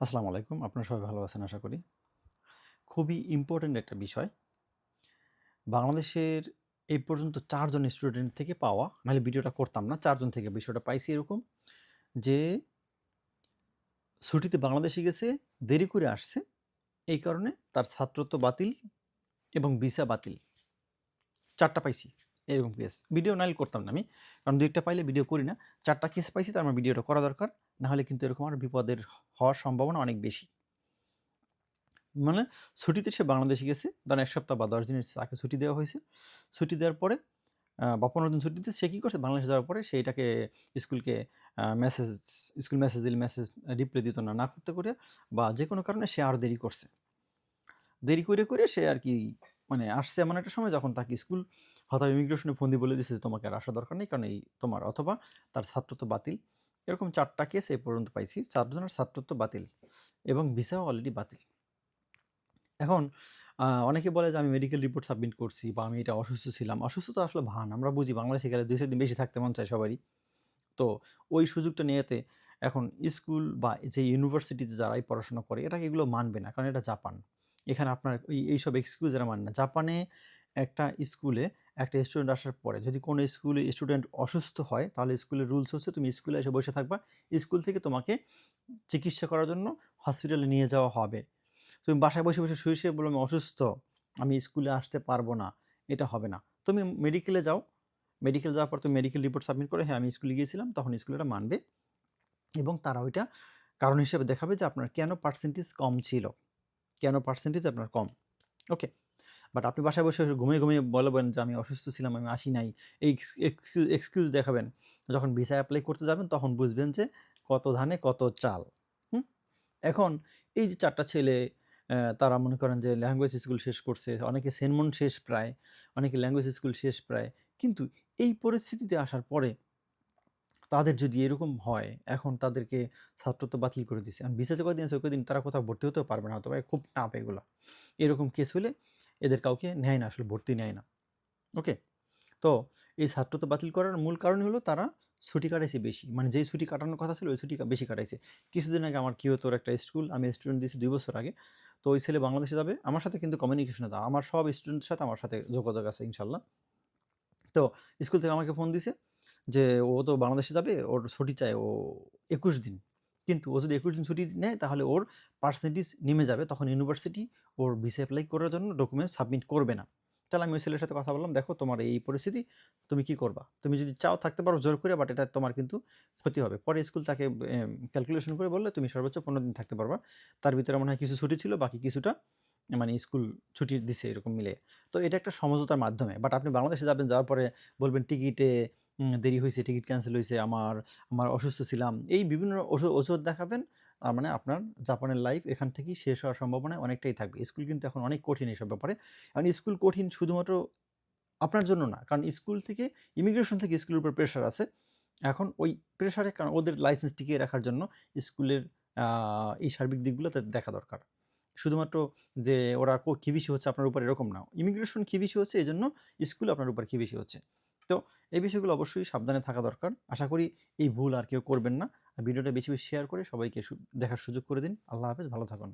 আসসালামু আলাইকুম। আপনারা সবাই ভালো আছেন আশা করি। খুবই ইম্পর্ট্যান্ট একটা বিষয়। বাংলাদেশের এই পর্যন্ত চারজন স্টুডেন্ট থেকে পাওয়া, নাহলে ভিডিওটা করতাম না, চারজন থেকে বিষয়টা পাইছি এরকম, যে ছুটিতে বাংলাদেশে গেছে, দেরি করে আসছে, এই কারণে তার ছাত্রত্ব বাতিল এবং ভিসা বাতিল। চারটা পাইছি। এরকম কেস ভিডিও নাইল করতাম না আমি, কারণ দু একটা পাইলে ভিডিও করি না। চারটা কেস পাইছি, তার আমার ভিডিওটা করা দরকার না হলে কিন্তু এরকম আর বিপদের হওয়ার সম্ভাবনা অনেক বেশি। মানে ছুটিতে সে বাংলাদেশে গেছে, ধরেন এক সপ্তাহ বা দশ দিনের তাকে ছুটি দেওয়া হয়েছে। ছুটি দেওয়ার পরে বা পনেরো দিন ছুটিতে সে কী করছে, বাংলাদেশে যাওয়ার পরে সে এটাকে স্কুলকে মেসেজ স্কুল মেসেজ দিলে মেসেজ রিপ্লাই দিত না না করতে করে, বা যে কোনো কারণে সে আরও দেরি করছে। দেরি করে করে সে আর কি মানে আসছে এমন একটা সময় যখন তাকে স্কুল হয়তো ইমিগ্রেশনে ফোন দিয়ে বলে দিচ্ছে যে তোমাকে আর আসা দরকার নেই, কারণ এই তোমার অথবা তার ছাত্রত্ব বাতিল। এরকম চারটা কেস এই পর্যন্ত পাইছি, চারজনের ছাত্রত্ব বাতিল এবং ভিসাও অলরেডি বাতিল। এখন অনেকে বলে যে আমি মেডিকেল রিপোর্ট সাবমিট করছি বা আমি এটা অসুস্থ ছিলাম। অসুস্থ তো আসলে ভান, আমরা বুঝি বাংলাদেশে গেলে দুই দিন বেশি থাকতে মন চায় সবারই। তো ওই সুযোগটা নিয়েতে এখন স্কুল বা যে ইউনিভার্সিটিতে যারাই পড়াশোনা করে এটাকে এগুলো মানবে না, কারণ এটা জাপান। এখানে আপনার এই এইসব এক্সকিউজ এরা মানে না। জাপানে একটা স্কুলে একটা স্টুডেন্ট আসার পরে যদি কোনো স্কুলে স্টুডেন্ট অসুস্থ হয়, তাহলে স্কুলের রুলস হচ্ছে তুমি স্কুলে এসে বসে থাকবা। স্কুল থেকে তোমাকে চিকিৎসা করার জন্য হসপিটালে নিয়ে যাওয়া হবে। তুমি বাসায় বসে বসে শুয়ে শুয়ে বলো আমি অসুস্থ, আমি স্কুলে আসতে পারব না, এটা হবে না। তুমি মেডিকেলে যাও। মেডিকেল যাওয়ার পর তুমি মেডিকেল রিপোর্ট সাবমিট করে হ্যাঁ আমি স্কুলে গিয়েছিলাম। তখন স্কুল এটা মানবে এবং তারা ওইটা কারণ হিসেবে দেখাবে যে আপনার কেন পার্সেন্টেজ কম ছিল। কেন পার্সেন্টেজ আপনার কম? ওকে বাট আপনি বাসায় বসে ঘুমিয়ে ঘুমিয়ে বলবেন যে, আমি অসুস্থ ছিলাম, আমি আসি নাই। এই এক্সকিউজ দেখাবেন। যখন ভিসা অ্যাপ্লাই করতে যাবেন, তখন বুঝবেন যে, কত ধানে কত চাল। এখন এই যে চারটা ছেলে তারা মনে করেন যে ল্যাঙ্গুয়েজ স্কুল শেষ করছে, অনেকে সেনমন শেষ প্রায়, অনেকে ল্যাঙ্গুয়েজ স্কুল শেষ প্রায়, কিন্তু এই পরিস্থিতিতে আসার পরে তাদের যদি এরকম হয়, এখন তাদেরকে ছাত্রত্ব বাতিল করে দিছে। এখন বিশেষ কদিন আছে কদিন তারা কোথাও ভর্তি হতেও পারবে না, হয়তো বা খুব টাপ এগুলো। এরকম কেস হলে এদের কাউকে নেয় না, আসলে ভর্তি নেয় না। ওকে তো এই ছাত্রত্ব বাতিল করার মূল কারণ হলো তারা ছুটি কাটাইছে বেশি। মানে যেই ছুটি কাটানোর কথা ছিল, ওই ছুটি বেশি কাটাইছে। কিছুদিন আগে আমার কী হতো একটা স্কুল, আমি স্টুডেন্ট দিয়েছি দুই বছর আগে। তো ওই ছেলে বাংলাদেশে যাবে, আমার সাথে কিন্তু কমিউনিকেশনে দাও আমার সব স্টুডেন্টের সাথে আমার সাথে যোগাযোগ আছে, ইনশাল্লাহ। তো স্কুল থেকে আমাকে ফোন দিছে। যে ও তো বাংলাদেশে যাবে, ওর ছুটি চায় ও একুশ দিন। কিন্তু ও যদি একুশ দিন ছুটি নেয়, তাহলে ওর পার্সেন্টেজ নেমে যাবে। তখন ইউনিভার্সিটি ওর ভিসা অ্যাপ্লাই করার জন্য ডকুমেন্ট সাবমিট করবে না। তাহলে আমি ওই ছেলের সাথে কথা বললাম, দেখো তোমার এই পরিস্থিতি, তুমি কি করবা? তুমি যদি চাও থাকতে পারো জোর করে বাট এটা তোমার কিন্তু ক্ষতি হবে। পরে স্কুল তাকে ক্যালকুলেশন করে বললে, তুমি সর্বোচ্চ পনেরো দিন থাকতে পারবা। তার ভিতরে মনে হয় কিছু ছুটি ছিল, বাকি কিছুটা মানে স্কুল ছুটি দিছে এরকম মিলে। তো এটা একটা সমঝোতার মাধ্যমে। বাট আপনি বাংলাদেশে যাবেন, যাওয়ার পরে বলবেন টিকিটে দেরি হয়েছে টিকিট ক্যান্সেল হয়েছে আমার আমার অসুস্থ ছিলাম। এই বিভিন্ন ওষুধ দেখাবেন, তার মানে আপনার জাপানের লাইফ এখান থেকেই শেষ হওয়ার সম্ভাবনা অনেকটাই থাকবে। স্কুল কিন্তু এখন অনেক কঠিন এইসব ব্যাপারে। এখন স্কুল কঠিন শুধুমাত্র আপনার জন্য না, কারণ স্কুল থেকে ইমিগ্রেশন থেকে স্কুলের উপর প্রেশার আছে। এখন ওই প্রেশারে কারণ ওদের লাইসেন্স টিকিয়ে রাখার জন্য স্কুলের এই সার্বিক দিকগুলো দেখা দরকার। শুধুমাত্র যে ওরা কী কি বেশি হচ্ছে আপনার উপর এরকম না। ইমিগ্রেশন কি বেশি হচ্ছে এই জন্য স্কুল আপনার উপর কি বেশি হচ্ছে। তো এই বিষয়গুলো অবশ্যই সাবধানে থাকা দরকার। আশা করি এই ভুল আর কেউ করবেন না। আর ভিডিওটা বেশি বেশি শেয়ার করে সবাইকে দেখার সুযোগ করে দিন। আল্লাহ হাফেজ, ভালো থাকুন।